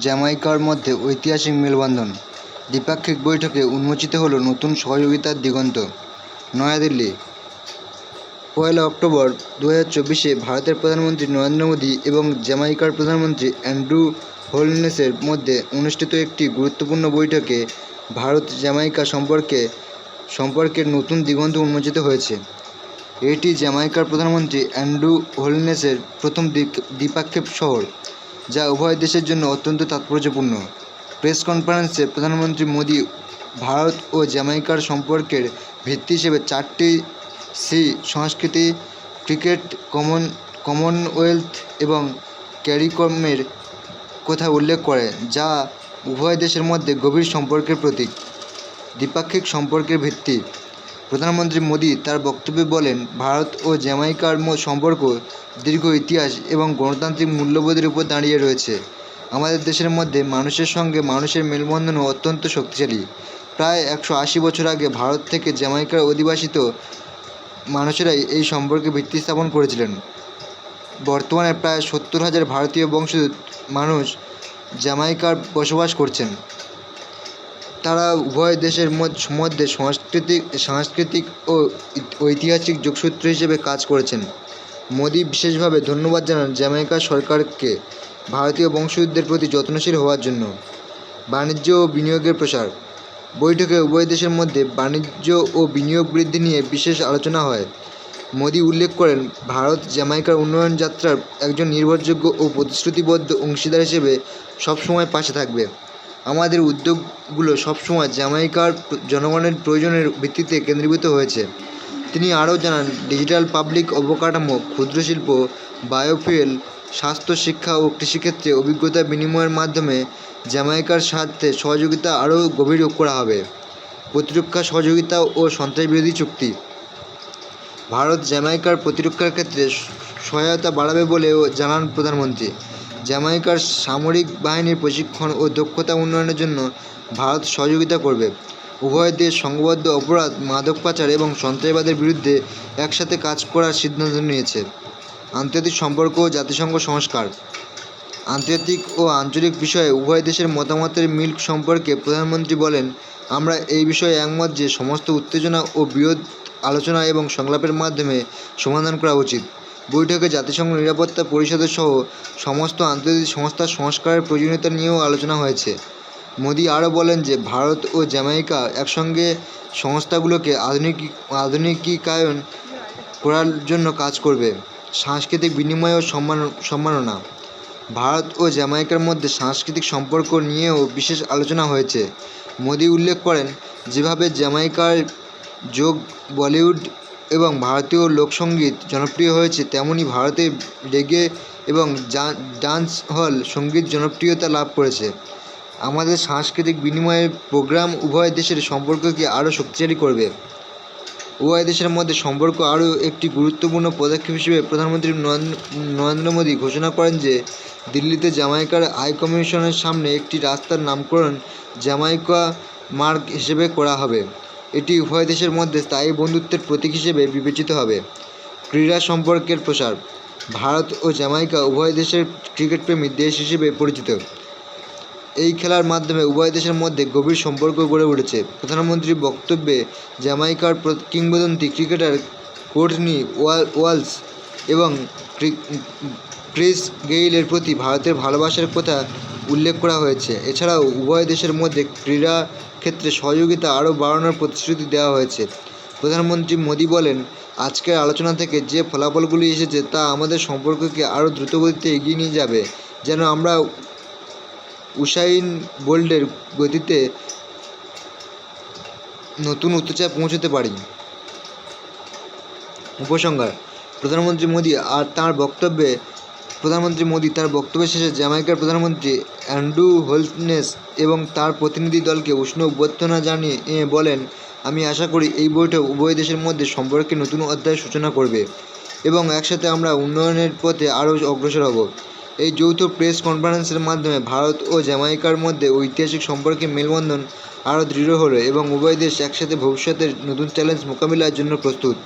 জ্যামাইকার মধ্যে ঐতিহাসিক মেলবন্ধন দ্বিপাক্ষিক বৈঠকে উন্মোচিত হলো নতুন সহযোগিতার দিগন্ত। নয়াদিল্লি, পয়লা অক্টোবর দু চব্বিশে ভারতের প্রধানমন্ত্রী নরেন্দ্র মোদী এবং জ্যামাইকার প্রধানমন্ত্রী অ্যান্ড্রু হোলনেসের মধ্যে অনুষ্ঠিত একটি গুরুত্বপূর্ণ বৈঠকে ভারত জ্যামাইকা সম্পর্কে, সম্পর্কের নতুন দিগন্ত উন্মোচিত হয়েছে। এটি জ্যামাইকার প্রধানমন্ত্রী অ্যান্ড্রু হোলনেসের প্রথম দ্বি- দ্বিপাক্ষিক শহর। যা উভয় দেশের জন্য অত্যন্ত তাৎপর্যপূর্ণ। প্রেস কনফারেন্সে প্রধানমন্ত্রী মোদী ভারত ও জ্যামাইকার সম্পর্কের ভিত্তি হিসেবে চারটি সি সংস্কৃতি, ক্রিকেট, কমন, কমনওয়েলথ এবং ক্যারিকমের কথা উল্লেখ করে, যা উভয় দেশের মধ্যে গভীর সম্পর্কের প্রতীক, দ্বিপাক্ষিক সম্পর্কের ভিত্তি। প্রধানমন্ত্রী মোদী তার বক্তব্যে বলেন, ভারত ও জ্যামাইকার সম্পর্ক দীর্ঘ ইতিহাস এবং গণতান্ত্রিক মূল্যবোধের উপর দাঁড়িয়ে রয়েছে। আমাদের দেশের মধ্যে মানুষের সঙ্গে মানুষের মেলবন্ধনও অত্যন্ত শক্তিশালী। প্রায় একশো আশি বছর আগে ভারত থেকে জ্যামাইকার অধিবাসিত মানুষেরাই এই সম্পর্কে ভিত্তি স্থাপন করেছিলেন। বর্তমানে প্রায় সত্তর হাজার ভারতীয় বংশোদ্ভূত মানুষ জ্যামাইকার বসবাস করছেন। তারা উভয় দেশের মধ্য- সাংস্কৃতিক সাংস্কৃতিক ও ঐতিহাসিক যোগসূত্র হিসেবে কাজ করেছেন। মোদী বিশেষভাবে ধন্যবাদ জানান জ্যামাইকা সরকারকে ভারতীয় বংশোদ্ভূতদের প্রতি যত্নশীল হওয়ার জন্য। বাণিজ্য ও বিনিয়োগের প্রসার। বৈঠকে উভয় দেশের মধ্যে বাণিজ্য ও বিনিয়োগ বৃদ্ধি নিয়ে বিশেষ আলোচনা হয়। মোদী উল্লেখ করেন, ভারত জ্যামাইকার উন্নয়ন যাত্রার একজন নির্ভরযোগ্য ও প্রতিশ্রুতিবদ্ধ অংশীদার হিসেবে সবসময় পাশে থাকবে। আমাদের উদ্যোগগুলো সবসময় জ্যামাইকার জনগণের প্রয়োজনের ভিত্তিতে কেন্দ্রীভূত হয়েছে। তিনি আরও জানান, ডিজিটাল পাবলিক অবকাঠামো, ক্ষুদ্র শিল্প, বায়োফুয়েল, স্বাস্থ্য শিক্ষা ও কৃষিক্ষেত্রে অভিজ্ঞতা বিনিময়ের মাধ্যমে জ্যামাইকার সাথে সহযোগিতা আরও গভীর করা হবে। প্রতিরক্ষা সহযোগিতা ও সন্ত্রাসবিরোধী চুক্তি। ভারত জ্যামাইকার প্রতিরক্ষার ক্ষেত্রে সহায়তা বাড়াবে বলেও জানান প্রধানমন্ত্রী। জ্যামাইকার সামরিক বাহিনীর প্রশিক্ষণ ও দক্ষতা উন্নয়নের জন্য ভারত সহযোগিতা করবে। উভয় দেশ সংঘবদ্ধ অপরাধ, মাদক পাচার এবং সন্ত্রাসবাদের বিরুদ্ধে একসাথে কাজ করার সিদ্ধান্ত নিয়েছে। আন্তর্জাতিক সম্পর্ক ও জাতিসংঘ সংস্কার। আন্তর্জাতিক ও আঞ্চলিক বিষয়ে উভয় দেশের মতামতের মিল সম্পর্কে প্রধানমন্ত্রী বলেন, আমরা এই বিষয়ে একমত যে সমস্ত উত্তেজনা ও বিরোধ আলোচনা এবং সংলাপের মাধ্যমে সমাধান করা উচিত। বৈঠকে জাতিসংঘ নিরাপত্তা পরিষদের সহ সমস্ত আন্তর্জাতিক সংস্থার সংস্কারের প্রয়োজনীয়তা নিয়েও আলোচনা হয়েছে। মোদী আরও বলেন যে, ভারত ও জ্যামাইকা একসঙ্গে সংস্থাগুলোকে আধুনিক আধুনিকীকায়ন করার জন্য কাজ করবে। সাংস্কৃতিক বিনিময় ও সম্মান, সম্মাননা। ভারত ও জ্যামাইকার মধ্যে সাংস্কৃতিক সম্পর্ক নিয়েও বিশেষ আলোচনা হয়েছে। মোদী উল্লেখ করেন, যেভাবে জ্যামাইকার যোগ বলিউড এবং ভারতীয় লোকসঙ্গীত জনপ্রিয় হয়েছে, তেমনি ভারতে রেগে এবং ডান্স হল সংগীত জনপ্রিয়তা লাভ করেছে। আমাদের সাংস্কৃতিক বিনিময়ের প্রোগ্রাম উভয় দেশের সম্পর্ককে আরও শক্তিশালী করবে। উভয় দেশের মধ্যে সম্পর্ক আরও একটি গুরুত্বপূর্ণ পদক্ষেপ হিসেবে প্রধানমন্ত্রী নরেন্দ্র- মোদী ঘোষণা করেন যে, দিল্লিতে জ্যামাইকার হাই কমিশনের সামনে একটি রাস্তার নামকরণ জ্যামাইকা মার্গ হিসেবে করা হবে। এটি উভয় দেশের মধ্যে স্থায়ী বন্ধুত্বের প্রতীক হিসেবে বিবেচিত হবে। ক্রীড়া সম্পর্কের প্রসার, ভারত ও জ্যামাইকা উভয় দেশের ক্রিকেটপ্রেমী দেশ হিসেবে পরিচিত। এই খেলার মাধ্যমে উভয় দেশের মধ্যে গভীর সম্পর্ক গড়ে উঠেছে। প্রধানমন্ত্রীর বক্তব্যে জ্যামাইকার কিংবদন্তি ক্রিকেটার কোর্টনি ওয়াল- ওয়ালস এবং ক্রি- ক্রিস গেইলের প্রতি ভারতের ভালোবাসার কথা উল্লেখ করা হয়েছে। এছাড়াও উভয় দেশের মধ্যে ক্রীড়া ক্ষেত্রে সহযোগিতা আরও বাড়ানোর প্রতিশ্রুতি দেওয়া হয়েছে। প্রধানমন্ত্রী মোদী বলেন, আজকের আলোচনা থেকে যে ফলাফলগুলি এসেছে তা আমাদের সম্পর্ককে আরও দ্রুতগতিতে এগিয়ে নিয়ে যাবে। যেন আমরা উসাইন বোল্ডের গতিতে নতুন উচ্চতায় পৌঁছতে পারি। উপসংহার, প্রধানমন্ত্রী মোদী আর তাঁর বক্তব্যে প্রধানমন্ত্রী মোদী তার বক্তব্য শেষে জ্যামাইকার প্রধানমন্ত্রী অ্যান্ড্রু হোলনেস এবং তার প্রতিনিধি দলকে উষ্ণ অভ্যর্থনা জানিয়ে বলেন, আমি আশা করি এই বৈঠক উভয় দেশের মধ্যে সম্পর্কে নতুন অধ্যায়ের সূচনা করবে এবং একসাথে আমরা উন্নয়নের পথে আরও অগ্রসর হব। এই যৌথ প্রেস কনফারেন্সের মাধ্যমে ভারত ও জ্যামাইকার মধ্যে ঐতিহাসিক সম্পর্কে মেলবন্ধন আরও দৃঢ় হলো এবং উভয় দেশ একসাথে ভবিষ্যতের নতুন চ্যালেঞ্জ মোকাবিলার জন্য প্রস্তুত।